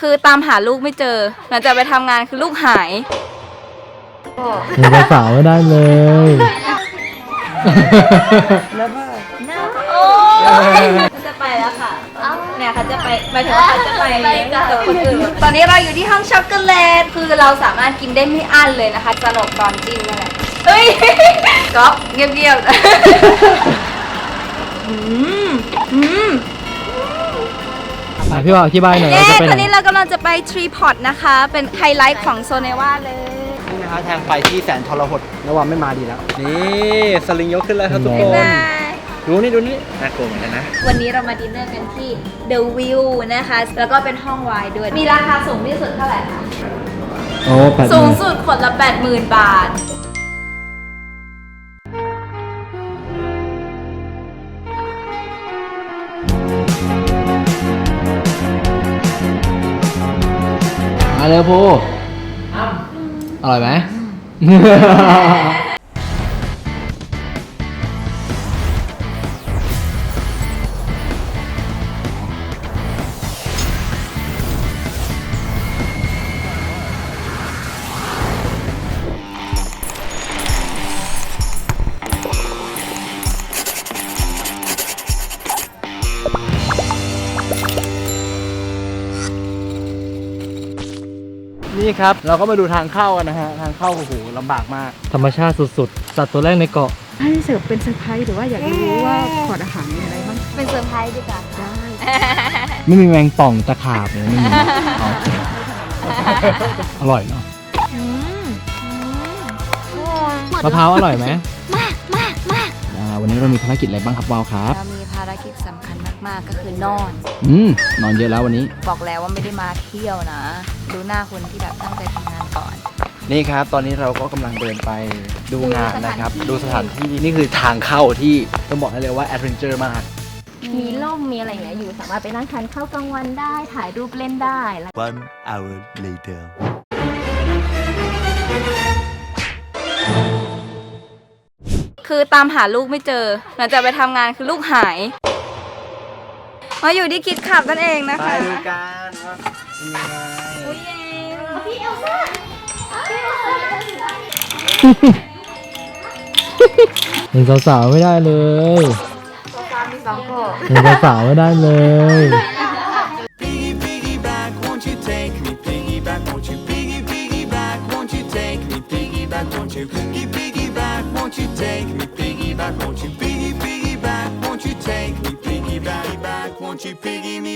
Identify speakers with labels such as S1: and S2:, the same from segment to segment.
S1: คือตามหาลูกไม่เจอ หลังจากไปทำงานคือลูกหาย
S2: มีกระเป๋าไม่ได้เลย
S1: โอ้ยเขาจะไปแล้วค่ะ เนี่ยเขาจะไปหมายถึงว่าเขาจะไปกับคนอื่นตอนนี้เราอยู่ที่ห้องช็อกโกแลต คือเราสามารถกินได้ไม่อั้นเลยนะคะสนุกตอนจิ้มนั่นแหละเฮ้ยก๊อฟเงียบๆอืมอืม
S2: อ่ะพี่บอกอธิบายหน่อย
S1: เย้
S2: เราจะไป
S1: ต
S2: ไห
S1: อนนนี้เรากำลังจะไปทรีพอตนะคะ เป็นไฮไลท์ของโซเนวาเลย
S3: นี่นะคะทางไปที่แสนทรหดระวังไม่มาดีแล้ว นี่สลิงยกขึ้นแล้วครับทุกค
S1: บ๊าย
S3: น
S1: บาย
S3: ดูนี่ดูนี่น่ากลัวเหมือนกันนะ
S1: วันนี้เรามาดินเนอร์กันที่ The View นะคะ แล้วก็เป็นห้องไวน์ด้วย มีราคาสูงที่สุดเท่าไหร่คะ
S2: โอ้แปดห
S1: สูง
S2: มื่น
S1: สุดคนละ 80,000 บาท
S2: มาเร็วพูอร่อยไหม
S3: ครับ เราก็มาดูทางเข้ากันนะฮะ ทางเข้าโอ้โหลำบากมาก
S2: ธรรมชาติสุดๆสัตว์ตัวแรกในเกาะ
S4: ให้เสิร์ฟเป็นเซอร์ไพรส์หรือว่าอยากรู้ว่าขอดอาหารมีอะไรบ้าง
S1: เป็นเซอร์ไพรส์ดีกว่า
S4: ได้
S2: ไม่มีแมงป่องตะขาบเลยไม่มีเอาอร่อยเนาะมะพร้าวอร่อยไหมมากมากมากวันนี้เรามีภารกิจอะไรบ้างครับวาวครับ
S1: เรามีภารกิจสำคัญ มากๆก็คือนอน
S2: อืมนอนเยอะแล้ววันนี้
S1: บอกแล้วว่าไม่ได้มาเที่ยวนะ ดูหน้าคนที่แบบตั้งใจทำงานก่อน
S3: นี่ครับ ตอนนี้เราก็กำลังเดินไปดูงานนะครับ ดูสถานที่นี่คือทางเข้าที่ต้องบอกให้เลยว่าแอดเวนเจอร์มาก
S1: มีร่มมีอะไรอย่างเงี้ยอยู่สามารถไปนั่งทานข้าวกลางวันได้ ถ่ายรูปเล่นได้แล้ว
S5: One hour later.
S1: คือตามหาลูกไม่เจอหลังจากไปทำงานคือลูกหาย มาอยู่ที่คิดขับนั่นเองนะ
S3: ไป
S1: คะ
S3: ดูกันว่ามีอะไร
S1: อุ้ยพี่เอลซ่า
S2: เห็นสาวๆไม่ได้เลย
S1: มีสองโก
S2: เห็นสาวๆไม่ได้เลย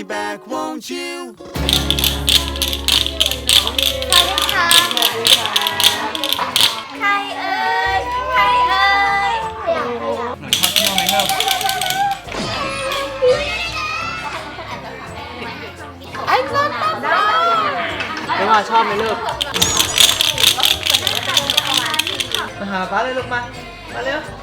S5: back, won't you?
S1: ใครเอ่ย ใครเอ่ยไอ้คนตาบอด
S3: ไม่ว่าชอบไหมลูกมาหาป้าเลยลูกมา มาเร็ว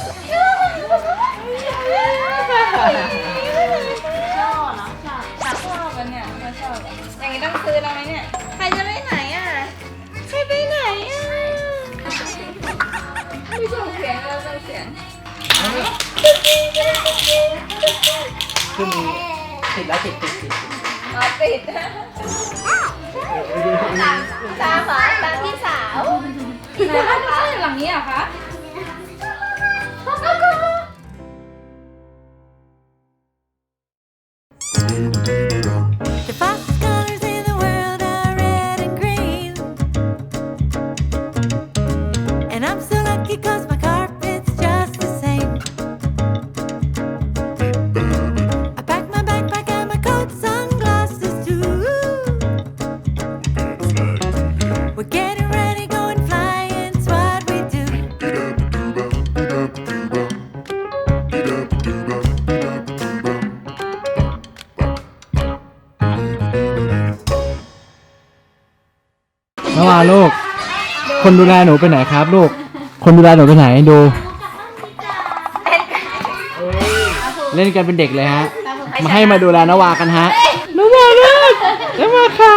S6: The fastest
S2: นาวาลูก คนดูแลหนูไปไหนครับลูก คนดูแลหนูไปไหนดู เล่นกันเป็นเด็กเลยฮะ มาให้มาดูแลนาวากันฮะนาวาลูกนาวาครั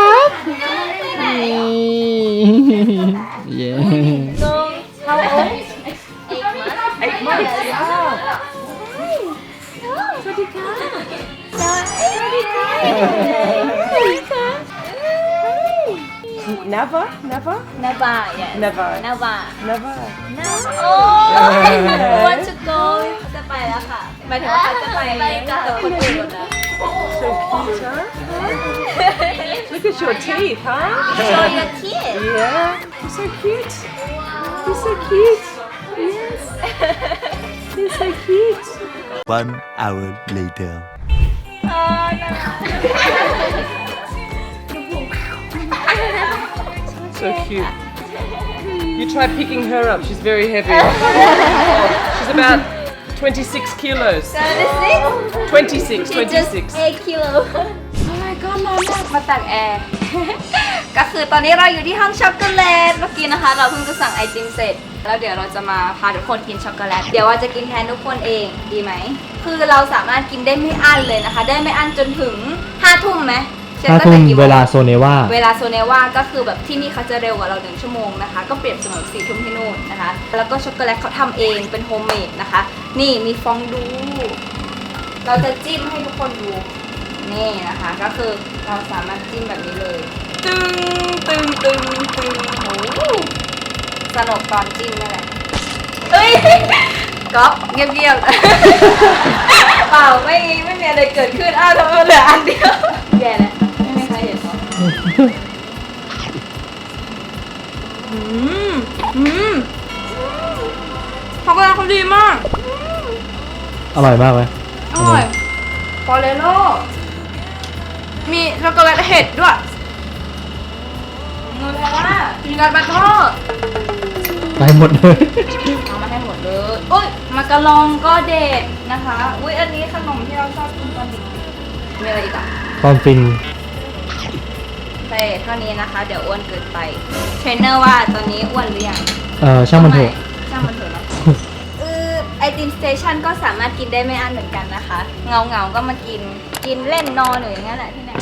S7: Never, never,
S1: นาบา yes
S7: never,
S1: นาบา
S7: never.
S1: โอ้ย want to go จะไปแล้วค่ะหมายถึงว่าเขาจะไปกับคนอื่นหมดแล้ว
S7: So cute, huh? Look at your teeth, huh?
S1: show your teeth
S7: Yeah, you're so cute. You're so cute. Yes. You're so cute.
S5: One hour later.
S1: อ๋อน่า
S7: So cute. You try picking her up. She's very heavy. Oh, she's about 26 kilos.
S1: 76
S7: 26, 26.
S1: 8กิโลโอ้ยก็ร้อนมากมาตักแอร์ ก็คือตอนนี้เราอยู่ที่ห้องช็อกโกแลต เมื่อกี้นะคะ เราเพิ่งจะสั่งไอติมเสร็จ แล้วเดี๋ยวเราจะมาพาทุกคนกินช็อกโกแลต เดี๋ยวว่าจะกินแทนทุกคนเอง ดีไหม คือเราสามารถกินได้ไม่อั้นเลยนะคะ ได้ไม่อั้นจนถึง5ทุ่มไหมเช่น
S2: ถ้า
S1: ตั้ง
S2: ทุ่ม
S1: แต่กี่โมง
S2: เวลาโซเนว่า
S1: เวลาโซเนว่าก็คือแบบที่นี่เขาจะเร็วกว่าเราหนึ่งชั่วโมงนะคะ ก็เปรียบเสมือนสี่ทุ่มที่นู่นนะคะ แล้วก็ช็อกโกแลตเขาทำเองเป็นโฮมเมดนะคะ นี่มีฟองดู เราจะจิ้มให้ทุกคนดูนี่นะคะ ก็คือเราสามารถจิ้มแบบนี้เลย ตึงตึงตึงตึงโอ้โหสนุกตอนจิ้มนั่นแหละเอ้ยก๊อฟเงียบๆเปล่าไม่ไม่มีอะไรเกิดขึ้นอ้าวทำไมมันเหลืออันเดียวแย่แล้ว ออืมอืมช็อกโกแลตเขาดีมาก
S2: อร่อยมากไหม
S1: อร่อยฟอเรโลมีช็อกโกแลตเห็ดด้วยนูเทลล่าพีนัทบัตเตอร์
S2: ได้หมดเลย
S1: เอามาให้หมดเลยโอ้ยมากะลองก็เด็ดนะคะ อุ้ยอันนี้ขนมที่เราชอบกินตอนเด็กๆมีอะไรอีกอะ
S2: ตอนฟิน
S1: เต้เท่านี้นะคะ เดี๋ยวอ้วนเกินไป เทรนเนอร์ว่าตอนนี้อ้วนหรือยัง
S2: เออช่างมันเถอะ
S1: ช่างมันเถอะเนาะเออไอติมสเตชันก็สามารถกินได้ไม่อั้นเหมือนกันนะคะ เงาเงาๆก็มากิน กินเล่นนอนหรืออย่างนั้นแหละที่ไหน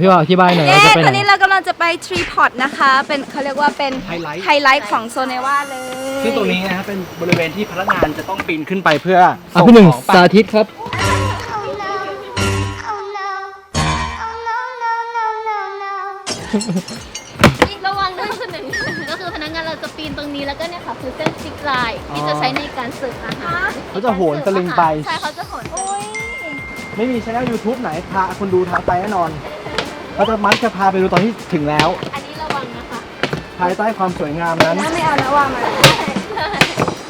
S2: พี่ว่าอธิบายหน่อย
S1: เย้
S2: เราจะไป
S1: ต
S2: ไห
S1: อนน นี้เรากำลังจะไปทรีพอตนะคะ เป็นเขาเรียกว่าเป็น
S3: ไฮไลท์
S1: ไฮไลท์ของโซเนวาเลย
S3: ซึ่งตรงนี้นะครับเป็นบริเวณที่พนักงานจะต้องปีนขึ้นไปเพื่อ
S2: อะ
S3: ส่ง
S2: พี่หนึ่ง
S3: ของไป
S2: สาธิตครับ
S8: ระวังด้วยคนหนึ่งก็คือพนักงานเราจะปีนตรงนี้แล้วก็เนี่ยค่ะคือเส้นซิกไลน์ที่จะใช้ในการเสิร์ฟอาหาร
S3: เขาจะโหนสลิงไป
S8: ใช่เขาจะโหนสลิง
S3: ไม่มีช่อง YouTube ไหนพาคนดูทางไปแน่นอน เขาจะมักจะพาไปดูตอนที่ถึงแล้ว
S8: อันนี้ระวังนะคะ
S3: ภายใต้ความสวยงามนั้น
S1: ถ้าไม่เอานะว่ามา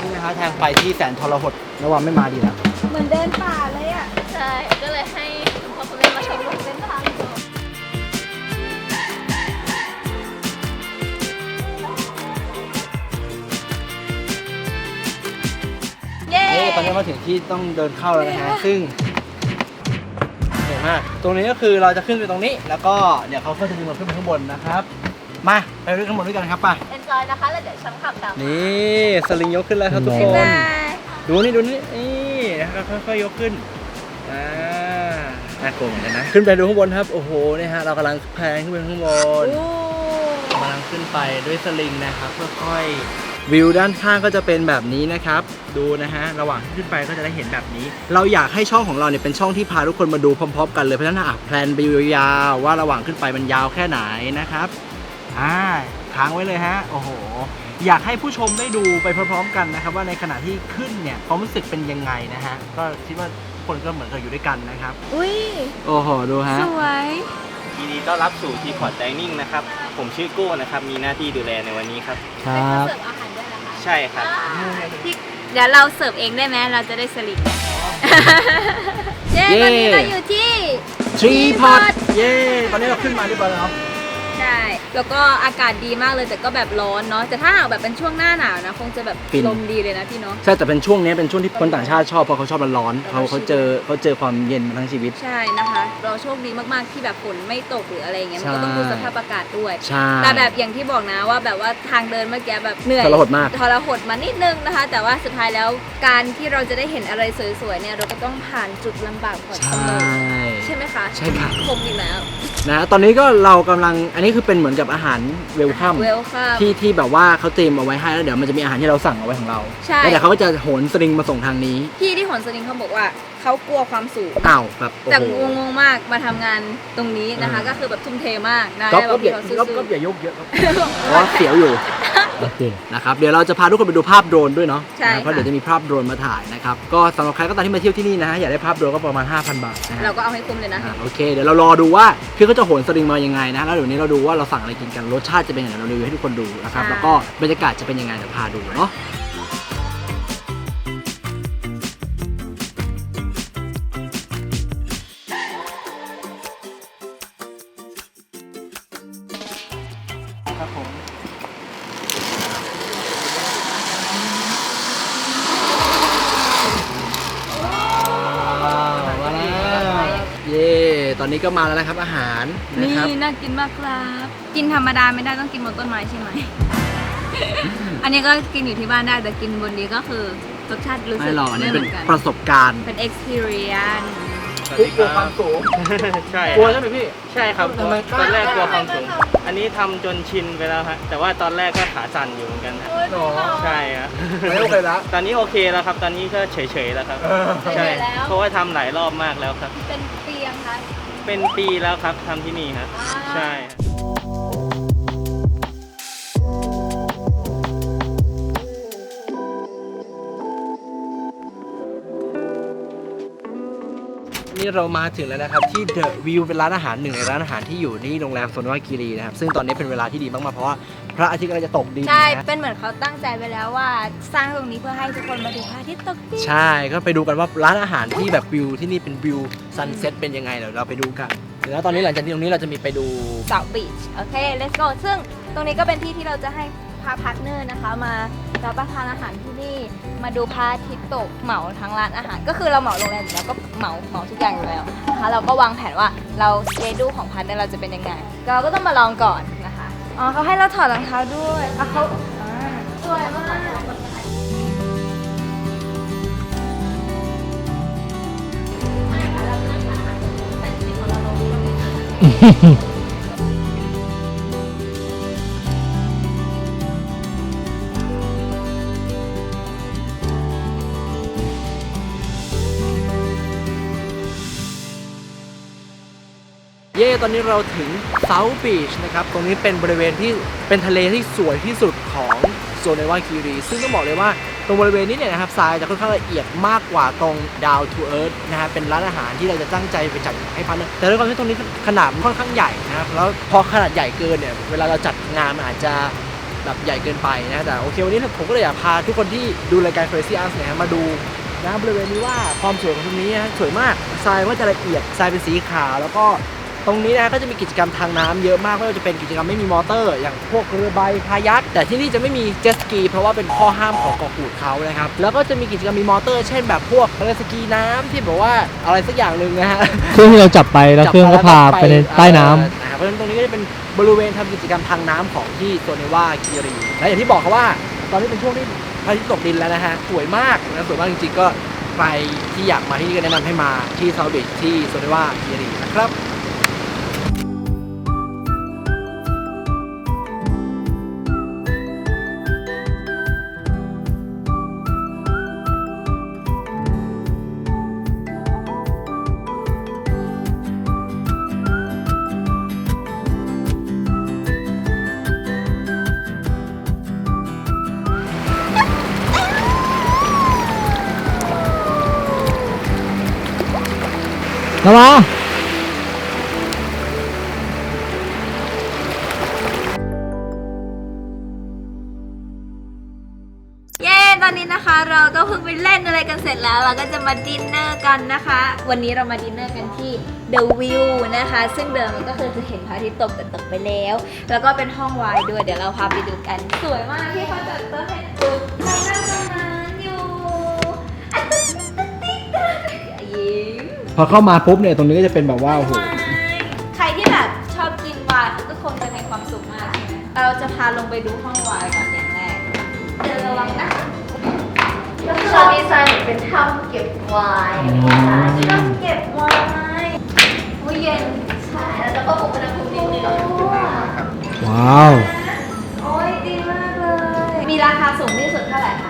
S3: นี่นะฮะทางไปที่แสนทรหดระวังไม่มาดีนะ
S1: เหมือนเดินป่าเลยอะ
S8: ใช่ ก็เลยให้คุณพ่อคุณแม่มาชมรมเส้นทางก่อน
S1: เย้
S3: นี่ตอนนี้มาถึงที่ต้องเดินเข้าแล้วนะฮะซึ่งเหนื่อย มาก ตรงนี้ก็คือเราจะขึ้นไปตรงนี้ แล้วก็เดี๋ยวเขาก็จะดึงเราขึ้นไปข้างบนนะครับ มาไปด้วยข้างบนด้วยกันครับไป่ะ
S8: เอนจอยนะคะ แล้วเดี๋ยวฉันขับตาม
S3: นี่ สลิงยกขึ้นแล้วครับทุกค
S1: บ๊าย
S3: น
S1: บาย
S3: ดูนี่ดูนี่นี่นะครับค่อยๆยกขึ้น อ่า น่ากลัวเหมือนกันนะ ขึ้นไปดูข้างบนครับ โอ้โหเนี่ยฮะเรากำลังแพงขึ้นไปข้างบนกำลังขึ้นไปด้วยสลิงนะครับค่อยๆ วิวด้านข้างก็จะเป็นแบบนี้นะครับ ดูนะฮะ ระหว่างที่ขึ้นไปก็จะได้เห็นแบบนี้ เราอยากให้ช่องของเราเนี่ยเป็นช่องที่พาทุกคนมาดูพร้อมๆ กันเลยเพราะฉะนั้นอะแพลนไปยาวๆว่าระหว่างขึ้นไปมันยาวแค่ไหนนะครับอ่าค้างไว้เลยฮะ โอ้โห อยากให้ผู้ชมได้ดูไปพร้อมๆ กันนะครับ ว่าในขณะที่ขึ้นเนี่ยความรู้สึกเป็นยังไงนะฮะ ก็คิดว่าทุกคนก็เหมือนกับอยู่ด้วยกันนะครับ
S1: อุ้ย
S3: โอ้โห ดูฮะ
S1: สวย
S9: ยินดีต้อนรับสู่ทีพอร์ตไดนิ่งนะครับ ผมชื่อโก้นะครับ มีหน้าที่ดูแลในวันนี้ครับ
S2: ครับ
S8: เสิร์ฟอาหารด้วยนะคะ
S9: ใช่ครับ
S1: พี่เดี๋ยวเราเสิร์ฟเองได้ไหมเราจะได้สลิปเย้
S3: เย้
S1: ตอนนี้เราอยู่ที่
S3: ทรีพอตเย้ ตอนนี้เราขึ้นมาเรียบร้อยแล้ว
S1: ใช่ แล้วก็อากาศดีมากเลยแต่ก็แบบร้อนเนาะแต่ถ้าหากแบบเป็นช่วงหน้าหนาวนะ คงจะแบบ
S3: ฟิน
S1: ลมดีเลยนะพี่เนาะ
S3: ใช่แต่เป็นช่วงนี้เป็นช่วงที่คนต่างชาติชอบเพราะเขาชอบร้อนๆเขาเขาเจอเขาเจอความเย็นมาทั้งชีวิต
S1: ใช่นะคะ เราโชคดีมากๆที่แบบฝนไม่ตกหรืออะไรอย่างเงี้ยมันก็ต้องดูสภาพอากาศด้วย
S3: ใช่
S1: แต่แบบอย่างที่บอกนะว่าแบบว่าทางเดินเมื่อกี้แบบเหนื่อย
S3: ทรหดมาก
S1: ทรหดมานิดนึงนะคะ แต่ว่าสุดท้ายแล้วการที่เราจะได้เห็นอะไรสวยๆเนี่ยเราก็ต้องผ่านจุดลำบากก่อนเส
S3: ใช่
S1: มอใช่ไหมคะ
S3: ใช่ครับ
S1: คมอีกแล้ว
S3: นะตอนนี้ก็เรากำลังอันนี้คือเป็นเหมือนกับอาหารเวลคัม
S1: เวลคัม
S3: ที่ที่แบบว่าเขาเตรียมเอาไว้ให้แล้วเดี๋ยวมันจะมีอาหารที่เราสั่งเอาไว้ของเรา
S1: ใช่
S3: แล้วเดี๋ยวเขาก็จะโหนสลิงมาส่งทางนี้
S1: พี่ที่หอนสลิงเขาบอกว่าเขากลัวความสูง
S3: อ้าวแบบโอ้
S1: แต่
S3: โห
S1: งงๆมากมาทำงานตรงนี้นะคะ
S3: อืม
S1: ก็คือแบบทุ่มเทมากนะ
S3: ก็
S1: ให้
S3: ก็
S1: แบบ
S3: อย่า
S1: เขาสู้
S3: ก็
S1: ๆ
S3: ก็อย่ายกเยอะครับเพราะว่าเสียวอยู่
S2: โอเค
S3: นะครับเดี๋ยวเราจะพาทุกคนไปดูภาพโดรนด้วยเนาะ
S1: ใช่
S3: นะเพราะ
S1: ค่ะ
S3: เดี๋ยวจะมีภาพโดรนมาถ่ายนะครับก็สำหรับใครก็ตามที่มาเที่ยวที่นี่นะฮะอยากได้ภาพโดรนก็ประมาณ 5,000 บาทนะฮะ
S1: เราก็เอาให้คุ้มเลยนะ
S3: อะโอเค เดี๋ยวเรารอดูว่าพี่เขาจะโหนสลิงมายังไงนะ แล้วเดี๋ยวนี้เราดูว่าเราสั่งอะไรกินกัน รสชาติจะเป็นยังไงเรารีวิวให้ทุกคนดูนะครับ
S1: ใช่
S3: แล้วก็บรรยากาศจะเป็นยังไงเดี๋ยวพาดูเนาะ ครับผม ตอนนี้ก็มาแล้วนะครับอาหารนะ
S1: นี่
S3: ครับ
S1: น่ากินมากครับ กินธรรมดาไม่ได้ต้องกินบนต้นไม้ใช่ไหม อันนี้ก็กินอยู่ที่บ้านได้แต่กินบนนี้ก็คือรสชาติรู้สึ
S3: ไม่
S1: ก
S3: หรอกอัน
S1: ไม่
S3: นี้
S1: เห
S3: เป็
S1: มื
S3: น
S1: อนกัน
S3: ประสบการณ์
S1: เป็น experience
S3: กลัวความสูง
S9: ใช่
S3: กลัวใช่ไหมพี่
S9: ใช่ครับ
S3: ทำไม
S9: ตอนแรกกลัวความสูง อันนี้ทำจนชินไปแล้วฮะแต่ว่าตอนแรกก็ขาสั่นอยู่เหมือนกันฮะ
S3: หรอ
S9: ใช่ฮะ
S3: ไม่โอเคแล้ว
S9: ตอนนี้โอเคแล้วครับ ตอนนี้ก็เฉยๆแล้วครับใช่เพราะว่าทำหลายรอบมากแล้วครับ
S1: เป็น เปียงคะ
S9: เป็นปีแล้วครับทำที่นี่ครับใช่ฮะ
S3: นี่เรามาถึงแล้วนะครับ ที่เดอะวิวเป็นร้านอาหารหนึ่งในร้านอาหารที่อยู่ที่โรงแรมโซนวากิรีนะครับ ซึ่งตอนนี้เป็นเวลาที่ดีมากๆเพราะว่าพระอาทิตย์กำลังจะตกดิน
S1: ใช่
S3: นะ
S1: เป็นเหมือนเขาตั้งใจไว้แล้วว่าสร้างตรงนี้เพื่อให้ทุกคนมาดูพระอาทิตย์ตกดิน
S3: ใช่ก็ไปดูกันว่าร้านอาหารที่แบบวิวที่นี่เป็นวิวซันเซ็ตเป็นยังไงเดี๋ยวเราไปดูกันแล้วตอนนี้หลังจากที่ตรงนี้เราจะมีไปดู
S1: เสาบีชโอเค let's go ซึ่งตรงนี้ก็เป็นที่ที่เราจะให้พาพาร์ทเนอร์นะคะมา รับประทานอาหารที่นี่ มาดูพระอาทิตย์ตกเหมาทั้งร้านอาหาร ก็คือเราเหมาโรงแรมอยู่แล้วก็เหมาเหมาทุกอย่างอยู่แล้วนะคะเราก็วางแผนว่าเราสเกดูของพาร์ทเนอร์เราจะเป็นยังไงเราก็ต้องมาลองก่อนนะคะอ๋อเขาให้เราถอดรองเท้าด้วยอะเขาอ่าสวยมาก
S3: เย่ตอนนี้เราถึงเซาท์บีชนะครับ ตรงนี้เป็นบริเวณที่เป็นทะเลที่สวยที่สุดของโซนในวาคีรี ซึ่งต้องบอกเลยว่าตรงบริเวณนี้เนี่ยนะครับทรายจะค่อนข้างละเอียดมากกว่าตรง down to earth นะฮะเป็นร้านอาหารที่เราจะตั้งใจไปจัดให้พันแต่ด้วยความที่ตรงนี้ขนาดมันค่อนข้างใหญ่นะครับแล้วพอขนาดใหญ่เกินเนี่ยเวลาเราจัดงานมันอาจจะแบบใหญ่เกินไปนะแต่โอเควันนี้ผมก็เลยอยากพาทุกคนที่ดูรายการ Crazy Arts เนี่ยมาดูนะบริเวณนี้ว่าความสวยของตรงนี้นะสวยมากทรายก็จะละเอียดทรายเป็นสีขาวแล้วก็ ตรงนี้นะก็จะมีกิจกรรมทางน้ำเยอะมากไม่ว่าจะเป็นกิจกรรมไม่มีมอเตอร์ อย่างพวกเรือใบคายักแต่ที่นี่จะไม่มีเจ็ตสกี เพราะว่าเป็นข้อห้ามของเกาะกูดเขานะครับแล้วก็จะมีกิจกรรมมีมอเตอร์ เช่นแบบพวกเรือสกีน้ำที่แบบว่าอะไรสักอย่างหนึ่งนะฮะ
S2: เครื่องที่เราจับไปแล้วเครื่องก็พาไปในใต้น้ำ
S3: เออนะครับเพราะฉะนั้นตรงนี้ก็จะเป็นบริเวณทำกิจกรรมทางน้ำของที่โซเนว่าคิรีและอย่างที่บอกเขาว่า ตอนนี้เป็นช่วงที่พระอาทิตย์ตกดินแล้วนะฮะสวยมากนะสวยมากจริงๆก็ใครที่อยากมาที่นี่ก็แนะนำให้มาที่ซาบิชที่โซเนว่าคิรีนะครับ
S2: นะวะ
S1: เย้ ตอนนี้นะคะ เราก็เพิ่งไปเล่นอะไรกันเสร็จแล้ว เราก็จะมาดินเนอร์กันนะคะ วันนี้เรามาดินเนอร์กันที่ The View นะคะ ซึ่งเดิมมันก็คือจะเห็นพระอาทิตย์ตกแต่ตกไปแล้ว แล้วก็เป็นห้องวายด้วย เดี๋ยวเราพาไปดูกัน สวยมากที่เขาจัดโต๊ะให้ดู อ
S2: เข้ามาปุ๊บเนี่ยตรงนี้ก็จะเป็นแบบว่าโอ้โห
S1: ใครที่แบบชอบกินไวน์ก็คงจะมีความสุขมากใช่ไหมเราจะพาลงไปดูห้องไวน์ก่อนอย่างแรกเดินระวังนะก็คือเราดีไซน์เหมือนเป็นถ้ำเก็บไวน์นะคะถ้ำเก็บไวน์อุ้ยเย็นใช่แล้วก็อุณหภูมินิดนึง
S2: ว้าว
S1: โอ้ยดีมากเลย มีราคาสูงที่สุดเท่าไหร่คะ
S2: โ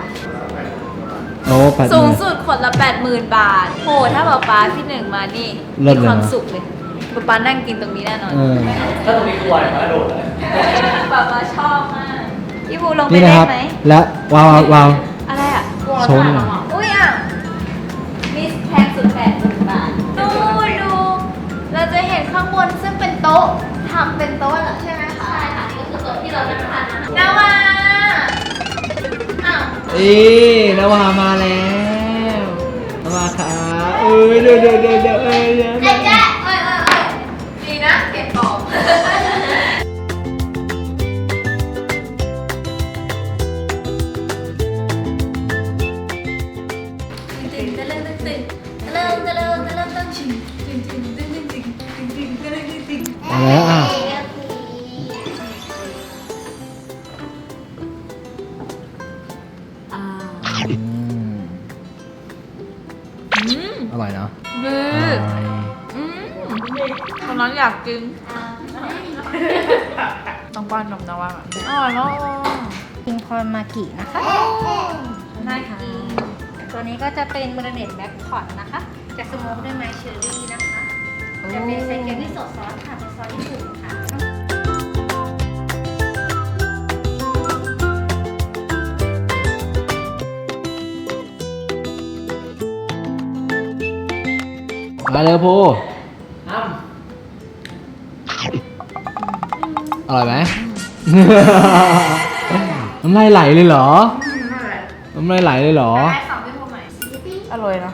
S2: อ้แปดห
S1: สูง
S2: มื่น
S1: สุดขวดละ 80,000 บาทโหถ้าป๊าป๊าที่หนึ่งมานี่
S2: เลิ
S1: มี
S2: ศเลยนะ
S1: ความสุขเลยป๊าป๊านั่งกินตรงนี้แน่นอน
S2: เออ
S3: ถ้าตรงนี้คือวายมาโดดเลย
S1: ป๊าป๊าชอบมากพี่ภูลงไป
S2: นี่นะ
S1: เล่
S2: คนรับ
S1: ไหม
S2: และวาววาว
S1: อะไรอะ
S2: โชว์หน่อย
S1: อุ้ยอะมิสแพงสุดแปดหมื่นบาทดูดู เราจะเห็นข้างบนซึ่งเป็นโต๊ะทำเป็นโต๊ะเหรอใช่ไหมคะ
S8: ใช่ค่ะนี่ก็คือโต๊ะที่เรานั่ง อ้า
S1: วอี
S2: นาวามาแล้วนวาค่ะเอ้ยเดี๋ยวเดี๋ยวเดี๋ยวเดี๋ยวเอ้ยเดี๋ยว
S1: ไอ้แจ๊เอ้ยเอ้ยเอ้ยดีนะเก็บของตึงตะลึงตึงตึงตะลึงตะลึงตะลึงตึงชิงตึงตึงตึงตึงตึงตึงตึงตะลึงตึงตึง
S2: มาแล้วอะ
S1: อ่าากกินต้องป้อนนมนะว่าอร่อยมาก
S8: กินคอนมากินะคะ
S1: น่ากิน
S8: ตัวนี้ก็จะเป็นเมอร์เนตแบ็คพอตนะคะ จะสโมกด้วยไม้เชอร์รี่นะคะ จะเป็นเซนเกที่สดซอสค่ะ เป็นซอสญี่ปุ่นค่ะ
S2: มาเลยพู อร่อยไหม น้ำลายไหลเลยเหรอ น้ำลายไหลเลยเหรอ
S1: ได้สองพี่ภูใหม่
S4: อร่อยนะ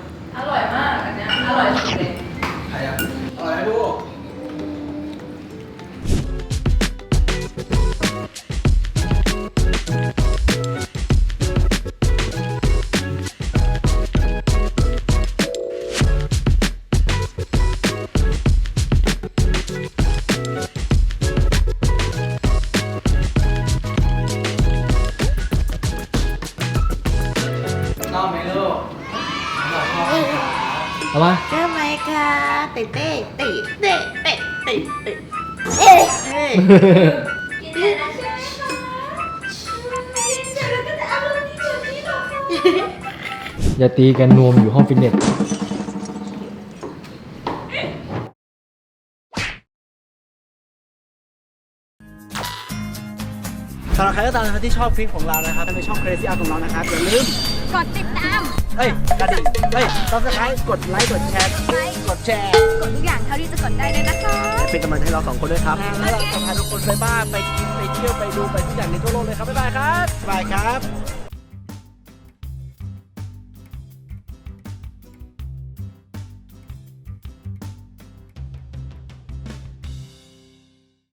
S1: กินเลยนะใช่ไหมคะกินเสร็จแล้วก็จะเอาเรื่องนี้แบบนี้หรอคะ
S2: อย่าตีกันนวมอยู่ห้องฟิตเนส
S3: สำหรับใครก็ตามนะครับที่ชอบคลิปของเรานะครับในช่อง Crazy Art ของเรานะครับอย่าลืม
S8: กดติดตาม
S3: เฮ้ยกระดิ่งเฮ้ยต้องสไครต์กดไลค์กดแชร์กดแชร์
S8: กดทุกอย่างเท่าที่จะกดได้เลยนะคะ
S3: เป็นกำลังใจให้เราสองคนด้วยครับแล้วเราจะพาทุกคนไปบ้านไปกินไปเที่ยวไปดูไปทุกอย่างในทั่วโลกเลยครับบ๊ายบายครับบ๊ายบายครับ